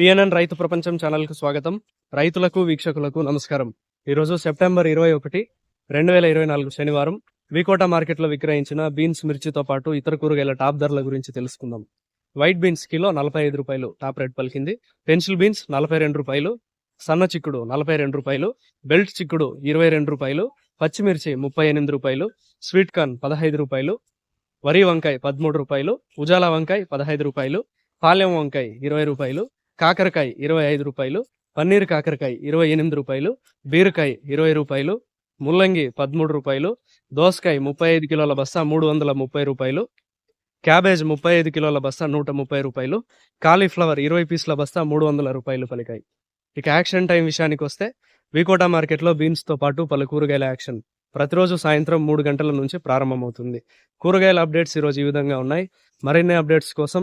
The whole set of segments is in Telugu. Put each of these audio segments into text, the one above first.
పిఎన్ఎన్ రైతు ప్రపంచం ఛానల్కు స్వాగతం. రైతులకు వీక్షకులకు నమస్కారం. ఈరోజు సెప్టెంబర్ ఇరవై ఒకటి రెండు వేల ఇరవై నాలుగు శనివారం. వికోట మార్కెట్లో విక్రయించిన బీన్స్ మిర్చితో పాటు ఇతర కూరగాయల టాప్ ధరల గురించి తెలుసుకుందాం. వైట్ బీన్స్ కిలో నలభై ఐదు రూపాయలు టాప్ రేట్ పలికింది. పెన్సిల్ బీన్స్ నలభై రెండు రూపాయలు సన్న చిక్కుడు నలభై రెండు రూపాయలు బెల్ట్ చిక్కుడు ఇరవై రెండు రూపాయలు పచ్చిమిర్చి ముప్పై ఎనిమిది రూపాయలు స్వీట్ కార్న్ పదహైదు రూపాయలు వరి వంకాయ పదమూడు రూపాయలు ఉజాలా వంకాయ పదహైదు రూపాయలు పాలెం వంకాయ ఇరవై రూపాయలు కాకరకాయ ఇరవై ఐదు రూపాయలు పన్నీర్ కాకరకాయ ఇరవై ఎనిమిది రూపాయలు బీరకాయ ఇరవై రూపాయలు ముల్లంగి పదమూడు రూపాయలు దోసకాయ ముప్పై ఐదు కిలోల బస్తా మూడు వందల ముప్పై రూపాయలు క్యాబేజ్ ముప్పై ఐదు కిలోల బస్తా నూట ముప్పై రూపాయలు కాలీఫ్లవర్ ఇరవై పీసుల బస్తా మూడు వందల రూపాయలు పలికాయి. ఇక యాక్షన్ టైం విషయానికి వస్తే వికోటా మార్కెట్లో బీన్స్తో పాటు పలు కూరగాయల యాక్షన్ ప్రతిరోజు సాయంత్రం మూడు గంటల నుంచి ప్రారంభమవుతుంది. కూరగాయల అప్డేట్స్ ఈరోజు ఈ విధంగా ఉన్నాయి. మరిన్ని అప్డేట్స్ కోసం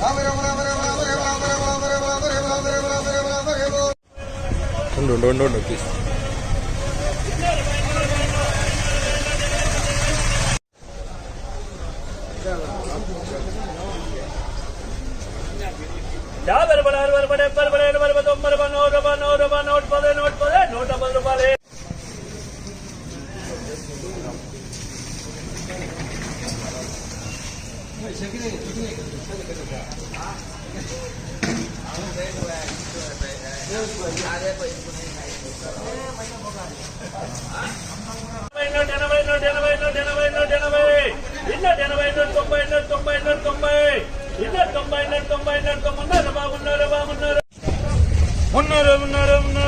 राम राम राम உண்டு உண்டு உண்டு உண்டு பீஸ் செக்கினே செக்கினே ఎనభై నూట ఎనభై నూట ఎనభై నూట ఎనభై ఇన్న ఎనభై నూట తొంభై నూట తొంభై నూట తొంభై ఇన్న తొంభై నూట తొంభై నూట తొమ్మిది బాగున్నారు బాగున్నారు ఉన్నారు ఉన్నారు ఉన్నారు.